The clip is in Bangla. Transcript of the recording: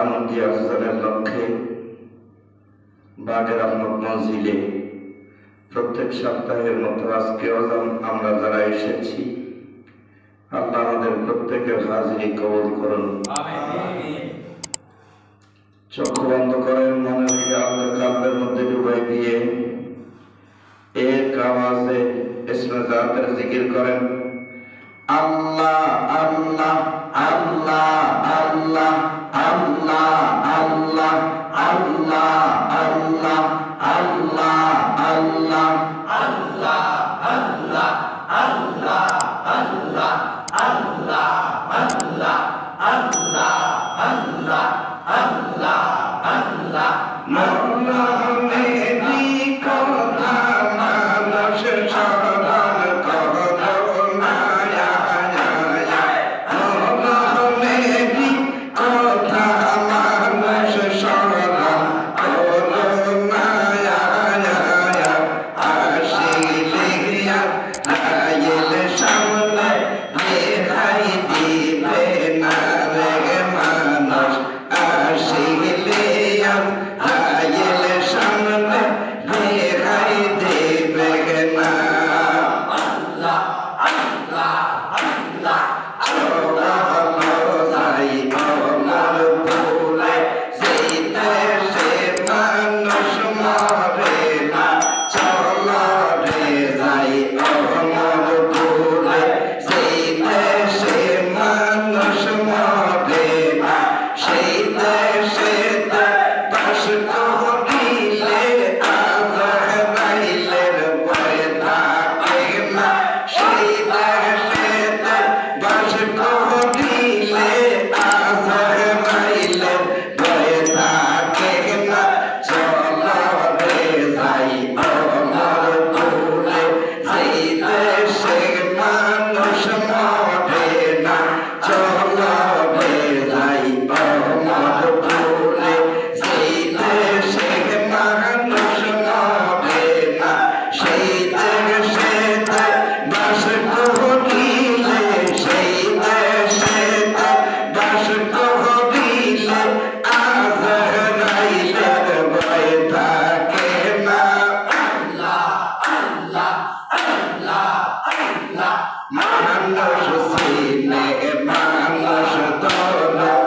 মাহমুদি আফজালের লক্ষ্যে বাগের আহমদ মঞ্জিলে প্রত্যেক সপ্তাহের মতো আজকেও যেন আমরা যারা এসেছি আল্লাহ আমাদের প্রত্যেকের হাজিরি কবল করুন। চক্ষু বন্ধ করেন মনের খেয়াল কাব্যের মধ্যে ডুবাই দিয়ে। এক আওয়াজে ইসমে জাতের জিকির করেন আল্লাহ আল্লাহ আল্লাহ। মানুষ চিনে মানুষ তোলা